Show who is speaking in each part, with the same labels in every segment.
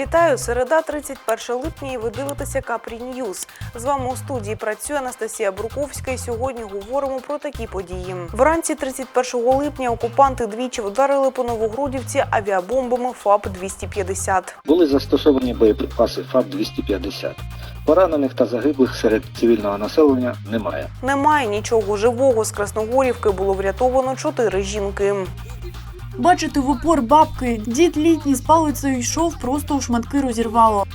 Speaker 1: Вітаю! Середа, 31 липня, і ви дивитеся Капрі Ньюз. З вами у студії працює Анастасія Бруковська. І сьогодні говоримо про такі події. Вранці 31 липня окупанти двічі вдарили по Новогрудівці авіабомбами ФАП-250.
Speaker 2: Були застосовані боєприпаси ФАП-250. Поранених та загиблих серед цивільного населення немає.
Speaker 1: Немає нічого живого. З Красногорівки було врятовано чотири жінки.
Speaker 3: Бачити в упор бабки. Дід літній з палицею йшов, просто у шматки розірвало.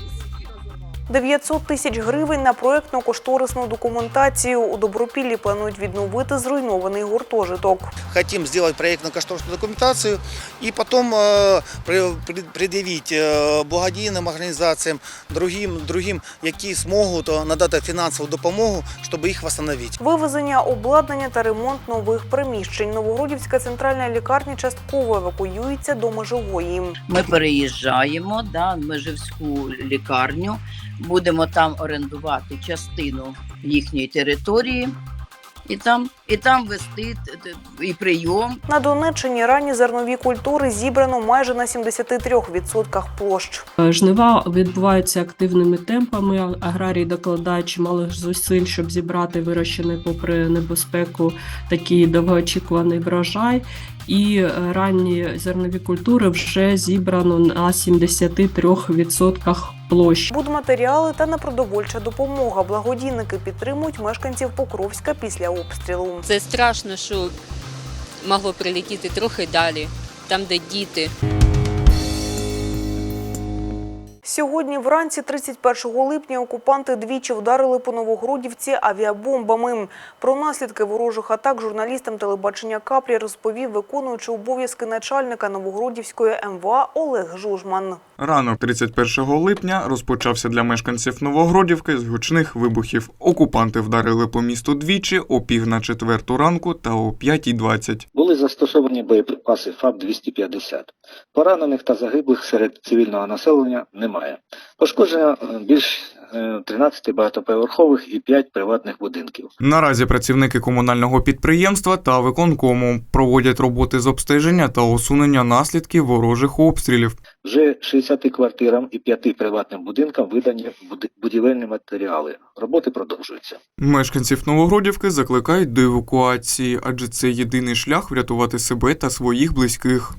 Speaker 1: 900 тисяч гривень на проектно-кошторисну документацію. У Добропіллі планують відновити зруйнований гуртожиток.
Speaker 4: хотим сделать проектно-кошторисную документацию и потом э, при- при- предъявить э, благодійним організаціям, другим, другим, які зможуть е, надати фінансову допомогу, щоб їх встановити.
Speaker 1: Вивезення обладнання та ремонт нових приміщень. Новогродівська центральна лікарня частково евакуюється до межової.
Speaker 5: Ми переїжджаємо да, в Межівську лікарню, будемо там орендувати частину їхньої території і там, і там вести т- т- і прийом,
Speaker 1: На Донеччині ранні зернові культури зібрано майже на 73% площ.
Speaker 6: Жнива відбуваються активними темпами. Аграрії докладають чималих зусиль, щоб зібрати вирощений попри небезпеку такий довгоочікуваний врожай. І е, ранні зернові культури вже зібрано на 73% площ.
Speaker 1: Будматеріали та непродовольча допомога. Благодійники підтримують мешканців Покровська після обстрілу.
Speaker 7: Це страшно, що могло прилетіти трохи далі, там, де діти.
Speaker 1: Сьогодні вранці 31 липня окупанти двічі вдарили по Новогродівці авіабомбами. Про наслідки ворожих атак журналістам телебачення Капрі розповів виконуючий обов'язки начальника Новогродівської МВА Олег Жужман.
Speaker 8: Ранок 31 липня розпочався для мешканців Новогродівки з гучних вибухів. Окупанти вдарили по місту двічі о пів на четверту ранку та о 5.20.
Speaker 2: Були застосовані боєприпаси ФАП-250. Поранених та загиблих серед цивільного населення немає. Пошкоджено е, більш е, 13 багатоповерхових і 5 приватних будинків.
Speaker 8: Наразі працівники комунального підприємства та виконкому проводять роботи з обстеження та усунення наслідків ворожих обстрілів.
Speaker 2: Вже 60 квартирам і 5 приватним будинкам видані будівельні матеріали. Роботи продовжуються.
Speaker 8: Мешканців Новогродівки закликають до евакуації, адже це єдиний шлях врятувати себе та своїх близьких.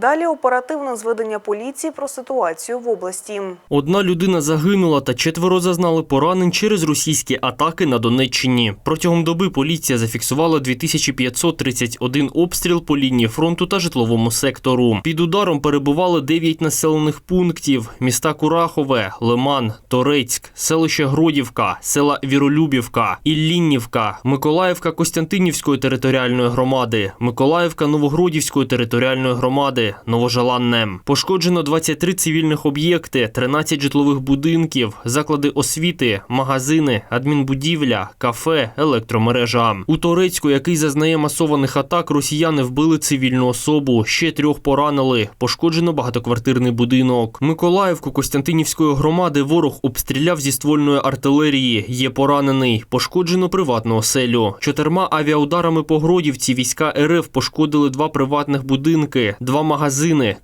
Speaker 1: Далі оперативне зведення поліції про ситуацію в області.
Speaker 9: Одна людина загинула та четверо зазнали поранень через російські атаки на Донеччині. Протягом доби поліція зафіксувала 2531 обстріл по лінії фронту та житловому сектору. Під ударом перебували 9 населених пунктів: міста Курахове, Лиман, Торецьк, селище Гродівка, села Віролюбівка, Ілліннівка, Миколаївка Костянтинівської територіальної громади, Миколаївка Новогродівської територіальної громади, Новожеланне. Пошкоджено 23 цивільних об'єкти, 13 житлових будинків, заклади освіти, магазини, адмінбудівля, кафе, електромережа. У Торецьку, який зазнає масованих атак, росіяни вбили цивільну особу, ще трьох поранили. Пошкоджено багатоквартирний будинок. Миколаївку Костянтинівської громади ворог обстріляв зі ствольної артилерії. Є поранений. Пошкоджено приватну оселю. Чотирма авіаударами по Гродівці війська РФ пошкодили два приватних будинки, два магазини,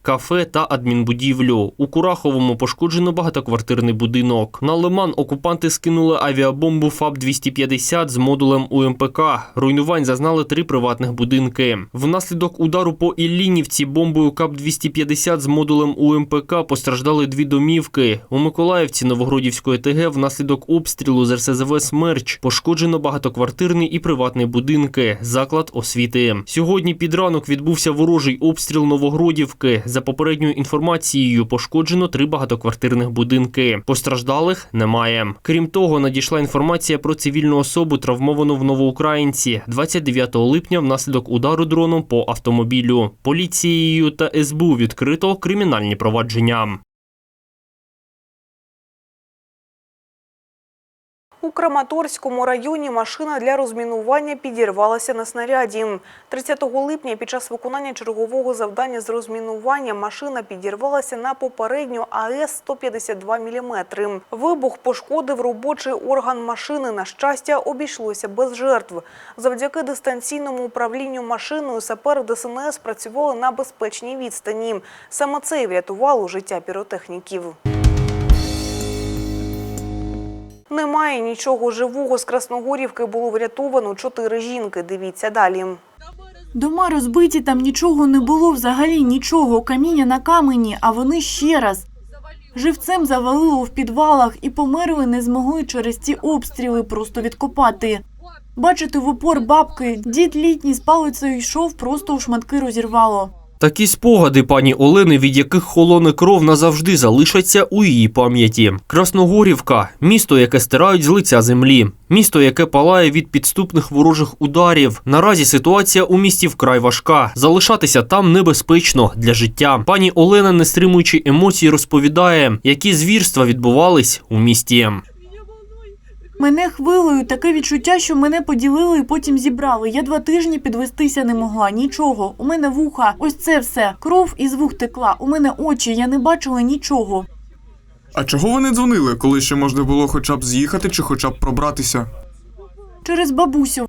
Speaker 9: кафе та адмінбудівлю. У Кураховому пошкоджено багатоквартирний будинок. На Лиман окупанти скинули авіабомбу ФАБ-250 з модулем УМПК. Руйнувань зазнали три приватних будинки. Внаслідок удару по Іллінівці бомбою КАП-250 з модулем УМПК постраждали дві домівки. У Миколаївці Новогродівської ТГ внаслідок обстрілу з РСЗВ «Смерч» пошкоджено багатоквартирний і приватний будинки, заклад освіти. Сьогодні під ранок відбувся ворожий обстріл Новогродівки. За попередньою інформацією, пошкоджено три багатоквартирних будинки. Постраждалих немає. Крім того, надійшла інформація про цивільну особу, травмовану в Новоукраїнці 29 липня внаслідок удару дроном по автомобілю. Поліцією та СБУ відкрито кримінальні провадження.
Speaker 1: У Краматорському районі машина для розмінування підірвалася на снаряді. 30 липня під час виконання чергового завдання з розмінування машина підірвалася на попередню АЕС 152 мм. Вибух пошкодив робочий орган машини. На щастя, обійшлося без жертв. Завдяки дистанційному управлінню машиною сапери ДСНС працювали на безпечній відстані. Саме це і врятувало життя піротехніків. Немає нічого живого. З Красногорівки було врятовано чотири жінки. Дивіться далі.
Speaker 3: Дома розбиті, там нічого не було, взагалі нічого, каміння на камені, а вони ще раз. Живцем завалило в підвалах і померли не змогли через ці обстріли просто відкопати. Бачити в упор бабки, дід літній з палицею йшов, просто у шматки розірвало.
Speaker 9: Такі спогади пані Олени, від яких холоне кров назавжди залишаться у її пам'яті. Красногорівка місто, яке стирають з лиця землі, місто, яке палає від підступних ворожих ударів. Наразі ситуація у місті вкрай важка. Залишатися там небезпечно для життя. Пані Олена, не стримуючи емоцій, розповідає, які звірства відбувались у місті.
Speaker 3: Мене хвилею таке відчуття, що мене поділили і потім зібрали. Я два тижні підвестися не могла. Нічого. У мене вуха. Ось це все. Кров і звук текла. У мене очі. Я не бачила нічого.
Speaker 8: А чого ви не дзвонили, коли ще можна було хоча б з'їхати чи хоча б пробратися?
Speaker 3: Через бабусю.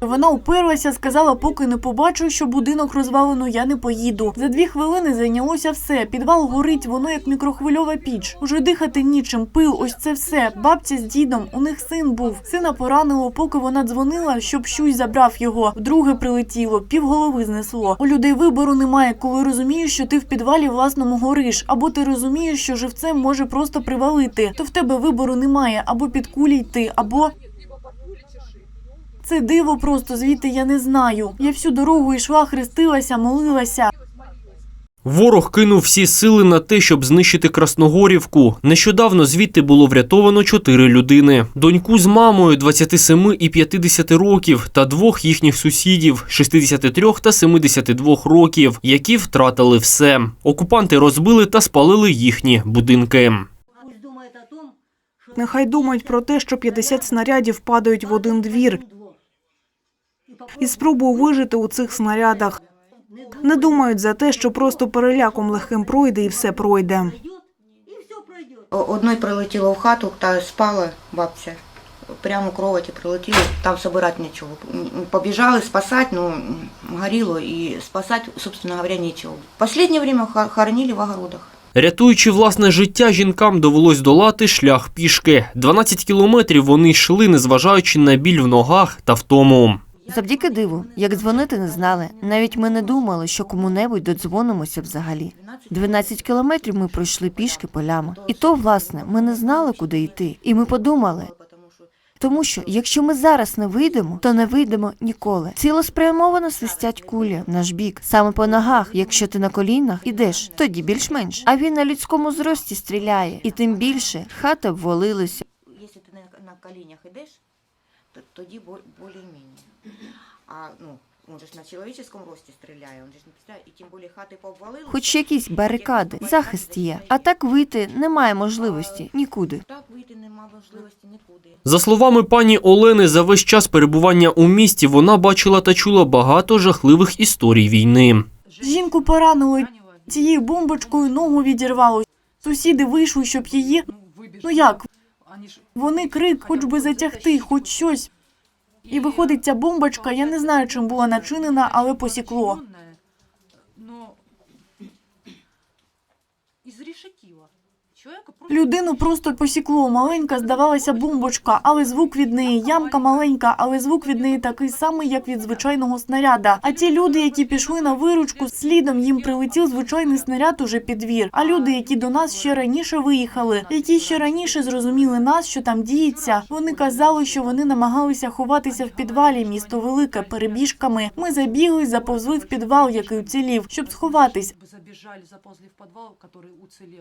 Speaker 3: Вона уперлася, сказала, поки не побачу, що будинок розвалено, я не поїду. За дві хвилини зайнялося все. Підвал горить, воно як мікрохвильова піч. Уже дихати нічим, пил, ось це все. Бабця з дідом, у них син був. Сина поранило, поки вона дзвонила, щоб щусь забрав його. Вдруге прилетіло, півголови знесло. У людей вибору немає, коли розумієш, що ти в підвалі власному гориш, або ти розумієш, що живцем може просто привалити. То в тебе вибору немає, або під кулі йти, або. Це диво просто звідти я не знаю. Я всю дорогу йшла, хрестилася, молилася.
Speaker 9: Ворог кинув всі сили на те, щоб знищити Красногорівку. Нещодавно звідти було врятовано чотири людини: доньку з мамою 27 і 50 років та двох їхніх сусідів 63 та 72 років, які втратили все. Окупанти розбили та спалили їхні будинки.
Speaker 1: Нехай думають про те, що 50 снарядів падають в один двір. І спробую вижити у цих снарядах. Не думають за те, що просто переляком легким пройде і все пройде.
Speaker 10: О- Одной прилетіло в хату, та спала бабця. Прямо кроваті прилетіло, там собирати нічого. Побіжали спасати, ну горіло і спасати, собственно говоря, нічого. Последнее время хо- хоронили в огородах.
Speaker 9: Рятуючи власне життя, жінкам довелось долати шлях пішки. 12 кілометрів вони йшли, незважаючи на біль в ногах та втому.
Speaker 11: Завдяки диву, як дзвонити не знали. Навіть ми не думали, що кому-небудь додзвонимося взагалі. 12 кілометрів ми пройшли пішки полями. І то, власне, ми не знали, куди йти. І ми подумали, тому що якщо ми зараз не вийдемо, то не вийдемо ніколи. Цілеспрямовано свистять кулі в наш бік. Саме по ногах, якщо ти на колінах ідеш, тоді більш-менш. А він на людському зрості стріляє, і тим більше хати обвалилися.
Speaker 10: Якщо ти на, на колінях ідеш, тоді бо- більш-менш. А ну, він же ж на чоловічому рості стріляє, він же ж не і тим більше хати пообвалили.
Speaker 11: Хоч якісь барикади, захист є. А так вийти немає можливості нікуди.
Speaker 10: Так вийти нема можливості нікуди.
Speaker 9: За словами пані Олени, за весь час перебування у місті вона бачила та чула багато жахливих історій війни.
Speaker 3: Жінку поранило цією бомбочкою ногу відірвало. Сусіди вийшли, щоб її. Ну як? Вони крик, хоч би затягти, хоч щось. І виходить ця бомбочка, я не знаю, чим була начинена, але посікло. Людину просто посікло. Маленька здавалася бомбочка, але звук від неї ямка маленька, але звук від неї такий самий, як від звичайного снаряда. А ті люди, які пішли на виручку, слідом їм прилетів звичайний снаряд уже під двір. А люди, які до нас ще раніше виїхали, які ще раніше зрозуміли нас, що там діється, вони казали, що вони намагалися ховатися в підвалі. Місто велике перебіжками. Ми забігли, заповзли в підвал, який уцілів, щоб сховатись.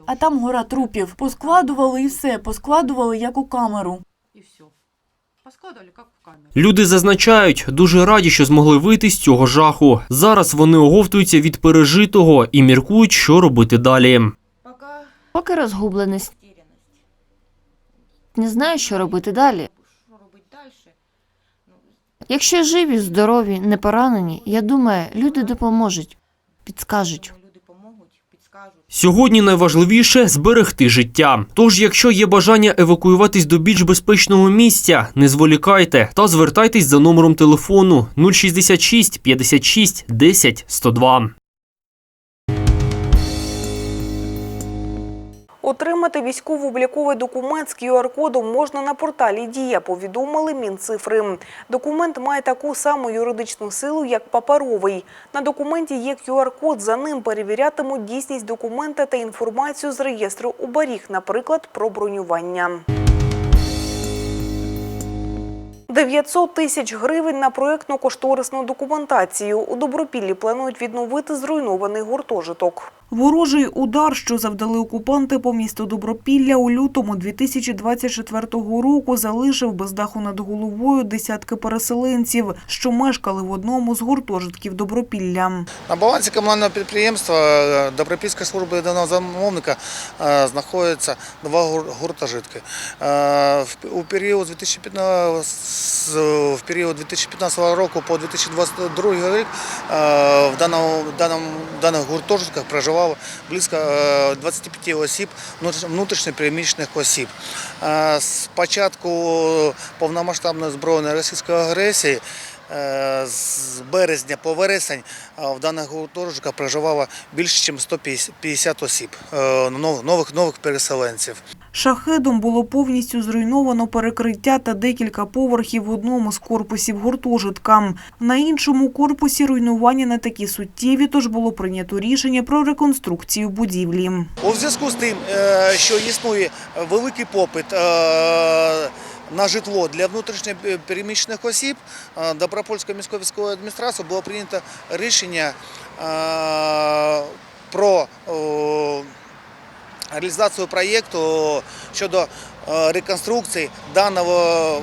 Speaker 3: А там гора трупів. Поскладували і все, поскладували як у камеру.
Speaker 9: Люди зазначають, дуже раді, що змогли вийти з цього жаху. Зараз вони оговтуються від пережитого і міркують, що робити далі.
Speaker 10: Поки
Speaker 11: розгубленість. Не знаю, що робити далі.
Speaker 10: Що робити далі?
Speaker 11: Якщо живі, здорові, не поранені, я думаю, люди допоможуть, підскажуть.
Speaker 9: Сьогодні найважливіше зберегти життя. Тож, якщо є бажання евакуюватись до більш безпечного місця, не зволікайте та звертайтесь за номером телефону 066 56 10 102.
Speaker 1: Отримати військово-обліковий документ з QR-кодом можна на порталі Дія, повідомили Мінцифри. Документ має таку саму юридичну силу, як паперовий. На документі є QR-код, за ним перевірятимуть дійсність документа та інформацію з реєстру оберіг, наприклад, про бронювання. 900 тисяч гривень на проєктно-кошторисну документацію. У Добропіллі планують відновити зруйнований гуртожиток. Ворожий удар, що завдали окупанти по місту Добропілля у лютому 2024 року, залишив без даху над головою десятки переселенців, що мешкали в одному з гуртожитків Добропілля.
Speaker 4: На балансі комунального підприємства е, Добропільської служби даного замовника е, знаходяться два гуртожитки. Е, У період 2015, в період 2015 року по 2022 рік в даному, в даних гуртожитках проживало близько е, 25 осіб, внутрішньопереміщених осіб. Е, З початку повномасштабної збройної російської агресії Е, З березня по вересень е, в даних гуртожитках проживало більше, ніж 150 осіб, е, нових, нових переселенців.
Speaker 1: Шахедом було повністю зруйновано перекриття та декілька поверхів в одному з корпусів гуртожитка. На іншому корпусі руйнування не такі суттєві, тож було прийнято рішення про реконструкцію будівлі.
Speaker 4: У зв'язку з тим, е, що існує великий попит е, на житло для внутрішньопереміщених осіб, е, Добропольською міською військовою адміністрацією було прийнято рішення про реалізацію проєкту щодо е, реконструкції даного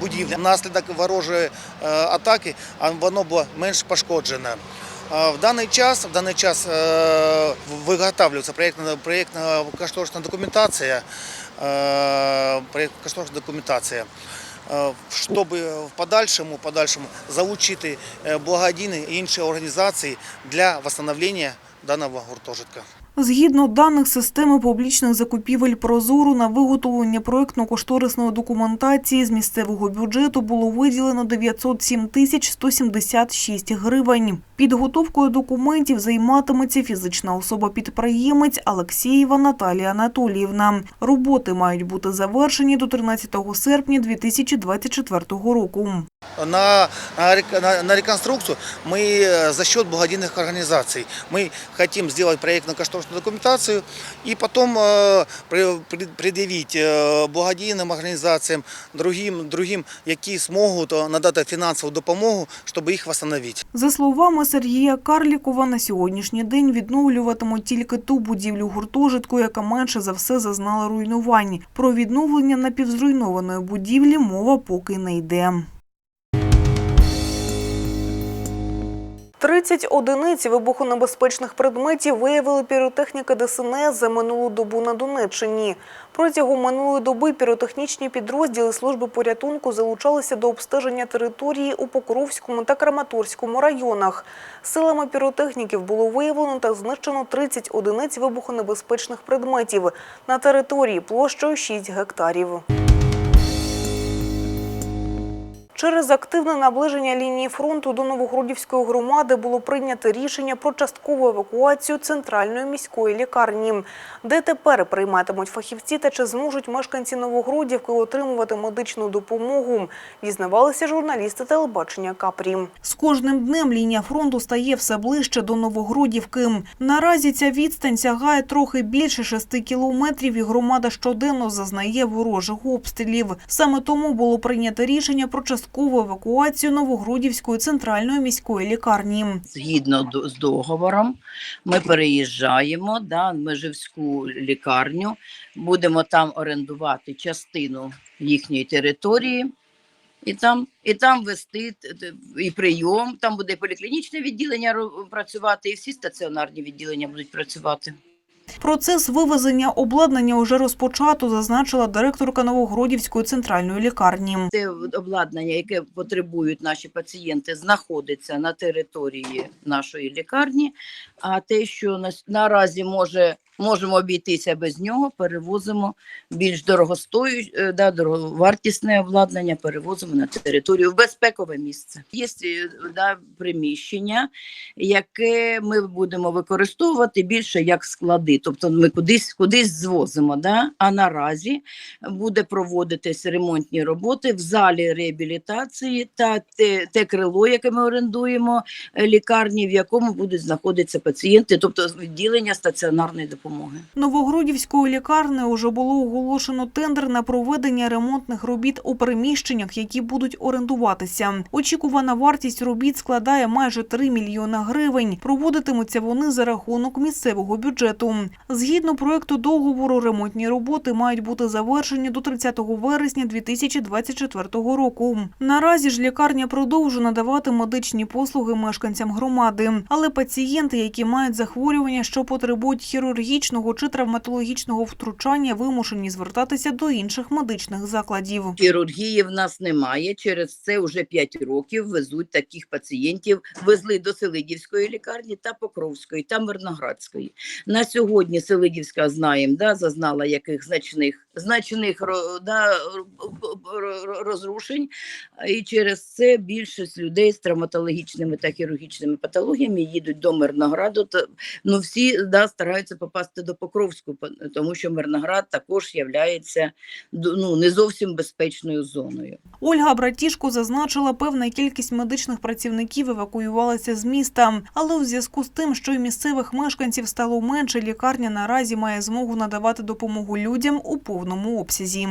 Speaker 4: будівлі. Внаслідок ворожої е, атаки воно було менш пошкоджене. В даний час, в даний час е, виготовлюється проєктна, проєктна кошторисна документація, проєктна кошторисна документація, щоб в подальшому, подальшому залучити благодійні і інші організації для встановлення даного гуртожитка.
Speaker 1: Згідно даних системи публічних закупівель Прозору на виготовлення проєктно-кошторисної документації з місцевого бюджету було виділено 907 тисяч 176 гривень. Підготовкою документів займатиметься фізична особа-підприємець Алексєєва Наталія Анатоліївна. Роботи мають бути завершені до 13 серпня 2024 року.
Speaker 4: на, на, рек- на, на реконструкцию мы э, за счет благодійных организаций. Мы хотим сделать проектно-кошторисную документацию и потом э, при- при- предъявить э, благодійним організаціям, другим, другим, які зможуть э, надати фінансову допомогу, щоб їх встановити.
Speaker 1: За словами Сергія Карлікова, на сьогоднішній день відновлюватимуть тільки ту будівлю гуртожитку, яка менше за все зазнала руйнувань. Про відновлення напівзруйнованої будівлі мова поки не йде. 30 одиниць вибухонебезпечних предметів виявили піротехніки ДСНС за минулу добу на Донеччині. Протягом минулої доби піротехнічні підрозділи служби порятунку залучалися до обстеження території у Покровському та Краматорському районах. Силами піротехніків було виявлено та знищено 30 одиниць вибухонебезпечних предметів на території площею 6 гектарів. Через активне наближення лінії фронту до Новогродівської громади було прийнято рішення про часткову евакуацію центральної міської лікарні. Де тепер прийматимуть фахівці та чи зможуть мешканці Новогродівки отримувати медичну допомогу, дізнавалися журналісти телебачення Капрі. З кожним днем лінія фронту стає все ближче до Новогродівки. Наразі ця відстань сягає трохи більше шести кілометрів і громада щоденно зазнає ворожих обстрілів. Саме тому було прийнято рішення про часткову евакуацію Новогродівської центральної міської лікарні.
Speaker 5: Згідно з договором, ми переїжджаємо да, Межівську лікарню, будемо там орендувати частину їхньої території. І там, і там вести і прийом, там буде поліклінічне відділення працювати, і всі стаціонарні відділення будуть працювати.
Speaker 1: Процес вивезення обладнання уже розпочато, зазначила директорка Новогродівської центральної лікарні.
Speaker 5: Те обладнання, яке потребують наші пацієнти, знаходиться на території нашої лікарні. А те, що на- наразі може можемо обійтися без нього, перевозимо більш дорогостою, е, да, дороговартісне обладнання, перевозимо на територію в безпекове місце. Є е, да, приміщення, яке ми будемо використовувати більше як склади, тобто ми кудись кудись звозимо. Да? А наразі буде проводитись ремонтні роботи в залі реабілітації та те, те крило, яке ми орендуємо е, лікарні, в якому будуть знаходитися пацієнти, тобто відділення стаціонарної допомоги.
Speaker 1: Новогродівською лікарнею уже було оголошено тендер на проведення ремонтних робіт у приміщеннях, які будуть орендуватися. Очікувана вартість робіт складає майже 3 мільйона гривень. Проводитимуться вони за рахунок місцевого бюджету. Згідно проекту договору, ремонтні роботи мають бути завершені до 30 вересня 2024 року. Наразі ж лікарня продовжує надавати медичні послуги мешканцям громади, але пацієнти, які мають захворювання, що потребують хірургічного чи травматологічного втручання, вимушені звертатися до інших медичних закладів.
Speaker 5: Хірургії в нас немає. Через це вже 5 років везуть таких пацієнтів. Везли до Селидівської лікарні та Покровської та Мирноградської. На сьогодні Селидівська знаємо, да, зазнала яких значних значних да, розрушень, і через це більшість людей з травматологічними та хірургічними патологіями їдуть до Мирнограду. Та, ну всі да, стараються попасти до Покровську, по- тому що Мирноград також є ну, не зовсім безпечною зоною.
Speaker 1: Ольга Братішко зазначила, певна кількість медичних працівників евакуювалася з міста. Але у зв'язку з тим, що й місцевих мешканців стало менше, лікарня наразі має змогу надавати допомогу людям у повному обсязі.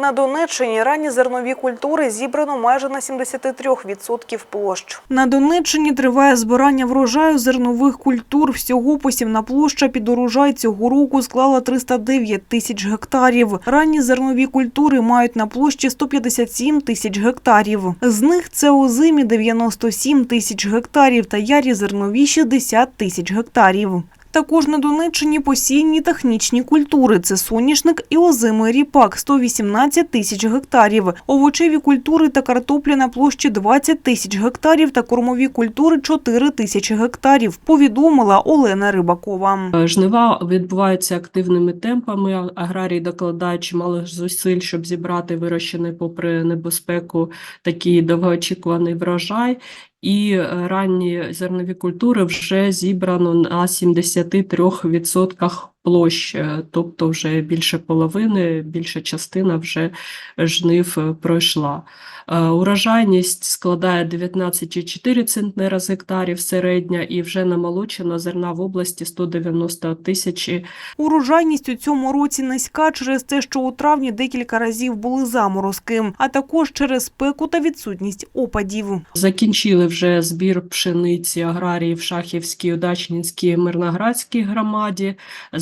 Speaker 1: На Донеччині ранні зернові культури зібрано майже на 73% площ. На Донеччині триває збирання врожаю зернових культур. Всього посівна площа під урожай цього року склала 309 тисяч гектарів. Ранні зернові культури мають на площі 157 тисяч гектарів. З них це озимі 97 тисяч гектарів та ярі зернові 60 тисяч гектарів. Також на Донеччині посійні технічні культури – це соняшник і озимий ріпак – 118 тисяч гектарів, овочеві культури та картопля на площі 20 тисяч гектарів та кормові культури – 4 тисячі гектарів, повідомила Олена Рибакова.
Speaker 6: Е, Жнива відбуваються активними темпами. Аграрії докладають чимало зусиль, щоб зібрати вирощений попри небезпеку такий довгоочікуваний врожай. І е, ранні зернові культури вже зібрано на 73% площ, тобто вже більше половини, більша частина вже жнив е, пройшла. Е, Урожайність складає 19,4 центнера з гектарів середня і вже намолочено зерна в області 190 тисячі.
Speaker 1: Урожайність у цьому році низька через те, що у травні декілька разів були заморозки, а також через спеку та відсутність опадів.
Speaker 6: Закінчили вже збір пшениці аграрії в Шахівській, Удачнінській, Мирноградській громаді.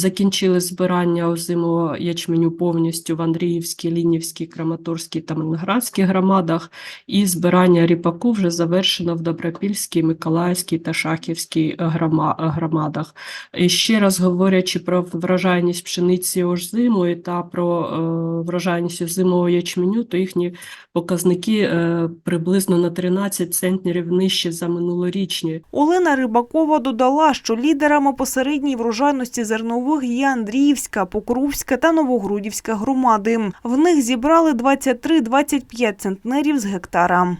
Speaker 6: Закінчили збирання озимого ячменю повністю в Андріївській, Лінівській, Краматорській та Мирноградській громадах. І збирання ріпаку вже завершено в Добропільській, Миколаївській та Шахівській громадах. І ще раз говорячи про врожайність пшениці озимої та про е, врожайність озимого ячменю, то їхні показники е, приблизно на 13 центнерів нижче за минулорічні.
Speaker 1: Олена Рибакова додала, що лідерами по середній врожайності зернових є Андріївська, Покровська та Новогрудівська громади. В них зібрали 23-25 центнерів з гектара.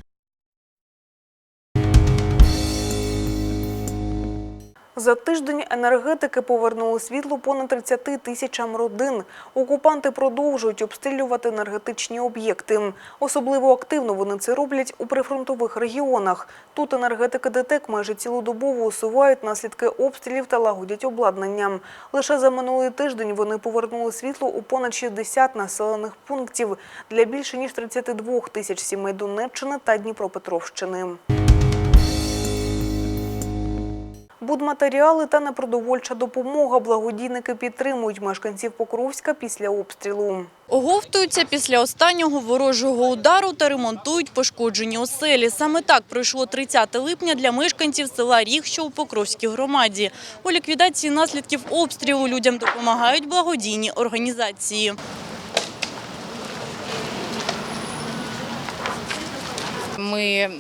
Speaker 1: За тиждень енергетики повернули світло понад 30 тисячам родин. Окупанти продовжують обстрілювати енергетичні об'єкти. Особливо активно вони це роблять у прифронтових регіонах. Тут енергетики ДТЕК майже цілодобово усувають наслідки обстрілів та лагодять обладнання. Лише за минулий тиждень вони повернули світло у понад 60 населених пунктів для більше ніж 32 тисяч сімей Донеччини та Дніпропетровщини. Будматеріали та непродовольча допомога. Благодійники підтримують мешканців Покровська після обстрілу.
Speaker 12: Оговтуються після останнього ворожого удару та ремонтують пошкоджені оселі. Саме так пройшло 30 липня для мешканців села Ріг, що у Покровській громаді. У ліквідації наслідків обстрілу людям допомагають благодійні організації.
Speaker 13: Ми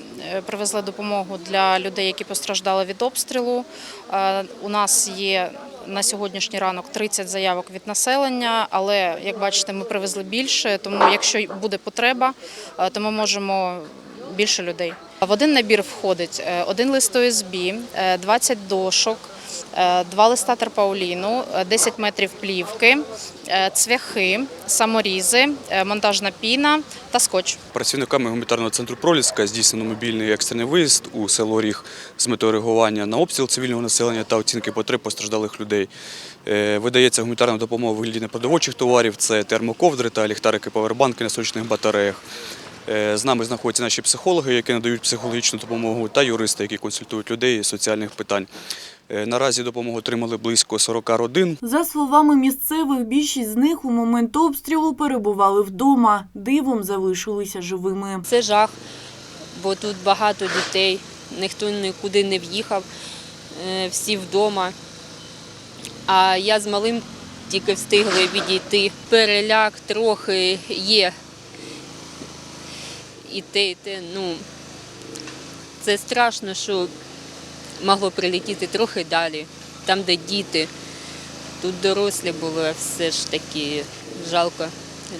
Speaker 13: привезли допомогу для людей, які постраждали від обстрілу. Е, У нас є на сьогоднішній ранок 30 заявок від населення, але як бачите, ми привезли більше. Тому, якщо буде потреба, е, то ми можемо більше людей. В один набір входить е, один лист ОСБ, е, 20 дошок, е, два листа терпауліну, е, 10 метрів плівки, е, цвяхи, саморізи, е, монтажна піна та скотч.
Speaker 14: Працівниками гуманітарного центру Проліска здійснено мобільний екстрений виїзд у село Ріг з метою реагування на обстріл цивільного населення та оцінки потреб постраждалих людей. Е, Видається гуманітарна допомога у вигляді непродовольчих товарів, це термоковдри та ліхтарики павербанки на сонячних батареях. Е, З нами знаходяться наші психологи, які надають психологічну допомогу, та юристи, які консультують людей з соціальних питань. Е, Наразі допомогу отримали близько 40 родин.
Speaker 3: За словами місцевих, більшість з них у момент обстрілу перебували вдома. Дивом залишилися живими.
Speaker 7: Це жах, бо тут багато дітей, ніхто нікуди не в'їхав, е, всі вдома. А я з малим тільки встигли відійти. Переляк трохи є. І те, і те, ну, це страшно, що могло прилетіти трохи далі, там, де діти. Тут дорослі були, все ж таки жалко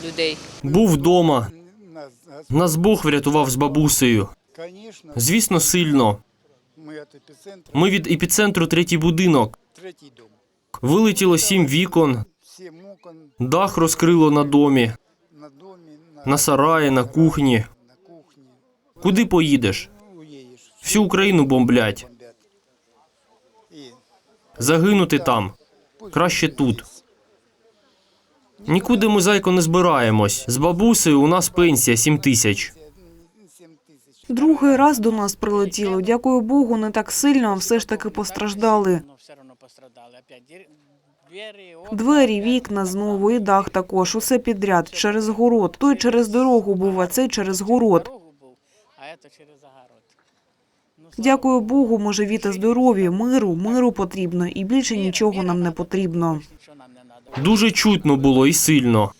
Speaker 7: людей.
Speaker 9: Був вдома. Нас Бог врятував з бабусею. Звісно, сильно. Ми від епіцентру третій будинок. Вилетіло сім вікон, дах розкрило на домі, на сараї, на кухні. Куди поїдеш? Всю Україну бомблять. Загинути там. Краще тут. Нікуди ми зайко не збираємось. З бабусею у нас пенсія 7 тисяч.
Speaker 1: Другий раз до нас прилетіло. Дякую Богу, не так сильно, а все ж таки постраждали. Двері, вікна знову і дах також. Усе підряд через город. Той через дорогу був, а цей через город. Дякую Богу, ми живі та здорові. Миру, миру потрібно, і більше нічого нам не потрібно.
Speaker 9: Дуже чутно було і сильно.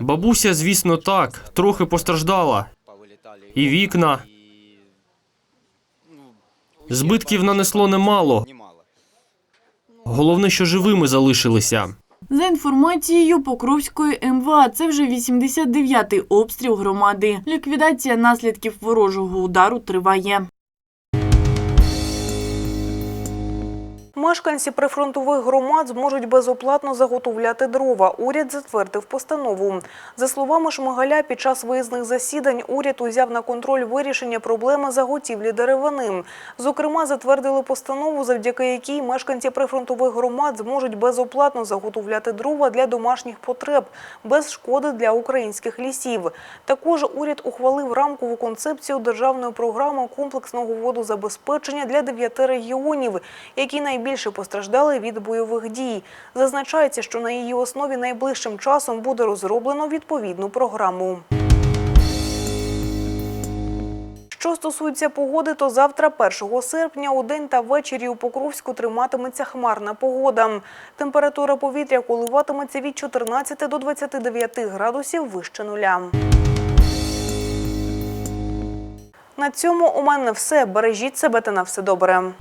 Speaker 9: Бабуся, звісно, так, трохи постраждала. І вікна. Збитків нанесло немало. Головне, що живими залишилися.
Speaker 3: За інформацією Покровської МВА, це вже 89-й обстріл громади. Ліквідація наслідків ворожого удару триває.
Speaker 1: Мешканці прифронтових громад зможуть безоплатно заготовляти дрова. Уряд затвердив постанову. За словами Шмигаля, під час виїзних засідань уряд узяв на контроль вирішення проблеми заготівлі деревини. Зокрема, затвердили постанову, завдяки якій мешканці прифронтових громад зможуть безоплатно заготовляти дрова для домашніх потреб, без шкоди для українських лісів. Також уряд ухвалив рамкову концепцію державної програми комплексного водозабезпечення для дев'яти регіонів, які найбільше постраждали від бойових дій. Зазначається, що на її основі найближчим часом буде розроблено відповідну програму. Що стосується погоди, то завтра, 1 серпня, у день та ввечері у Покровську триматиметься хмарна погода. Температура повітря коливатиметься від 14 до 29 градусів вище нуля. На цьому у мене все. Бережіть себе та на все добре.